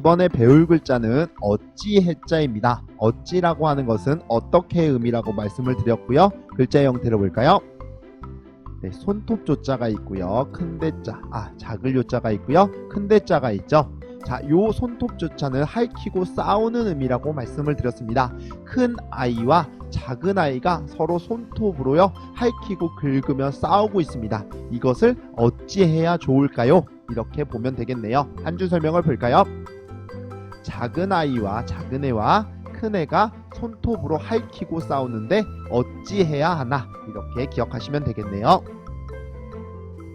이번에 배울 글자는 어찌 해자입니다. 어찌라고 하는 것은 어떻게 의미라고 말씀을 드렸고요. 글자 형태를 볼까요? 네, 손톱 조자가 있고요. 큰 대자, 아 작을 요자가 있고요. 큰 대자가 있죠. 자, 요 손톱 조자는 할퀴고 싸우는 의미라고 말씀을 드렸습니다. 큰 아이와 작은 아이가 서로 손톱으로요 할퀴고 긁으며 싸우고 있습니다. 이것을 어찌해야 좋을까요? 이렇게 보면 되겠네요. 한 줄 설명을 볼까요? 작은 아이와 작은 애와 큰 애가 손톱으로 할퀴고 싸우는데 어찌해야 하나 이렇게 기억하시면 되겠네요.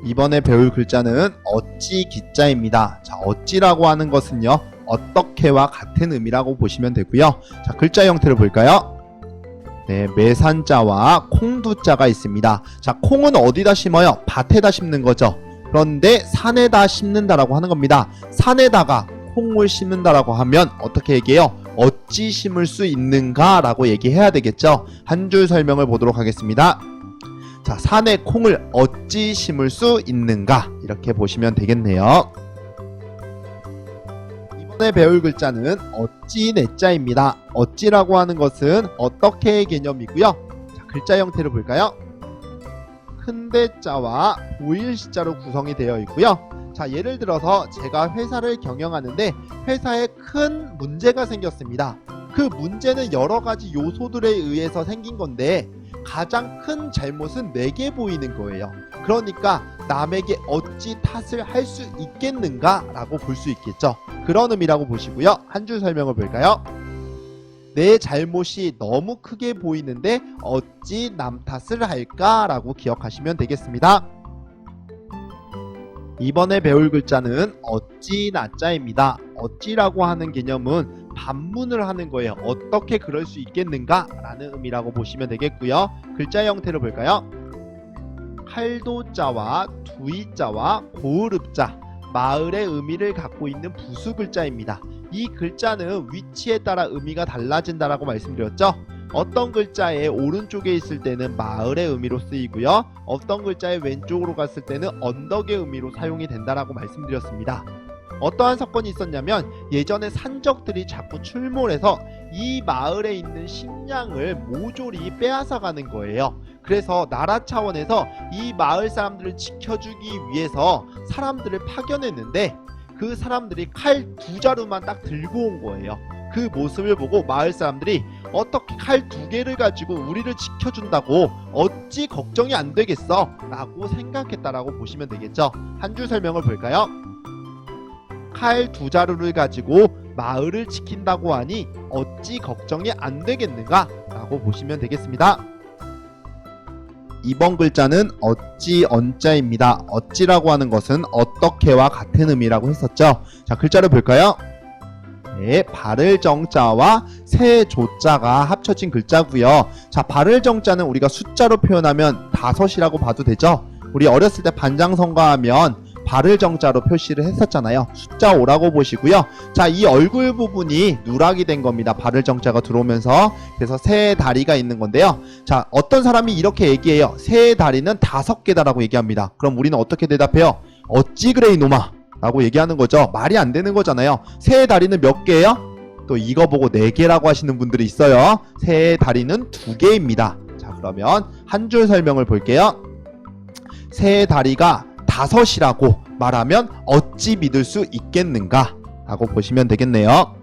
이번에 배울 글자는 어찌 기자입니다. 자, 어찌라고 하는 것은요. 어떻게와 같은 의미라고 보시면 되고요. 자, 글자 형태를 볼까요? 네, 매산자와 콩두자가 있습니다. 자, 콩은 어디다 심어요? 밭에다 심는 거죠. 그런데 산에다 심는다라고 하는 겁니다. 산에다가 콩을 심는다라고 하면 어떻게 얘기해요? 어찌 심을 수 있는가라고 얘기해야 되겠죠. 한 줄 설명을 보도록 하겠습니다. 자, 산에 콩을 어찌 심을 수 있는가 이렇게 보시면 되겠네요. 이번에 배울 글자는 어찌 내자입니다. 어찌라고 하는 것은 어떻게의 개념이고요. 자, 글자 형태를 볼까요? 큰 대자와 보일 시자로 구성이 되어 있고요. 자, 예를 들어서 제가 회사를 경영하는데 회사에 큰 문제가 생겼습니다. 그 문제는 여러 가지 요소들에 의해서 생긴 건데 가장 큰 잘못은 내게 보이는 거예요. 그러니까 남에게 어찌 탓을 할 수 있겠는가 라고 볼 수 있겠죠. 그런 의미라고 보시고요. 한 줄 설명을 볼까요? 내 잘못이 너무 크게 보이는데 어찌 남 탓을 할까라고 기억하시면 되겠습니다. 이번에 배울 글자는 어찌 나자입니다. 어찌라고 하는 개념은 반문을 하는 거예요. 어떻게 그럴 수 있겠는가? 라는 의미라고 보시면 되겠고요. 글자 형태를 볼까요? 칼도자와 두이자와 고을읍자 마을의 의미를 갖고 있는 부수 글자입니다. 이 글자는 위치에 따라 의미가 달라진다라고 말씀드렸죠. 어떤 글자의 오른쪽에 있을 때는 마을의 의미로 쓰이고요. 어떤 글자의 왼쪽으로 갔을 때는 언덕의 의미로 사용이 된다라고 말씀드렸습니다. 어떠한 사건이 있었냐면 예전에 산적들이 자꾸 출몰해서 이 마을에 있는 식량을 모조리 빼앗아 가는 거예요. 그래서 나라 차원에서 이 마을 사람들을 지켜주기 위해서 사람들을 파견했는데 그 사람들이 칼 두 자루만 딱 들고 온 거예요. 그 모습을 보고 마을 사람들이 어떻게 칼 두 개를 가지고 우리를 지켜준다고 어찌 걱정이 안 되겠어? 라고 생각했다라고 보시면 되겠죠. 한 줄 설명을 볼까요? 칼 두 자루를 가지고 마을을 지킨다고 하니 어찌 걱정이 안 되겠는가? 라고 보시면 되겠습니다. 이번 글자는 어찌 언자입니다. 어찌라고 하는 것은 어떻게와 같은 의미라고 했었죠. 자, 글자를 볼까요? 네, 바를 정자와 새 조자가 합쳐진 글자고요. 자, 바를 정자는 우리가 숫자로 표현하면 다섯이라고 봐도 되죠. 우리 어렸을 때 반장성가하면 바를 정자로 표시를 했었잖아요. 숫자 5라고 보시고요. 자, 이 얼굴 부분이 누락이 된 겁니다. 바를 정자가 들어오면서 그래서 새 다리가 있는 건데요. 자, 어떤 사람이 이렇게 얘기해요. 새 다리는 다섯 개다라고 얘기합니다. 그럼 우리는 어떻게 대답해요? 어찌 그래 이놈아 라고 얘기하는 거죠. 말이 안 되는 거잖아요. 새 다리는 몇 개예요? 또 이거 보고 네 개라고 하시는 분들이 있어요. 새 다리는 두 개입니다. 자, 그러면 한 줄 설명을 볼게요. 새 다리가 다섯이라고 말하면 어찌 믿을 수 있겠는가? 라고 보시면 되겠네요.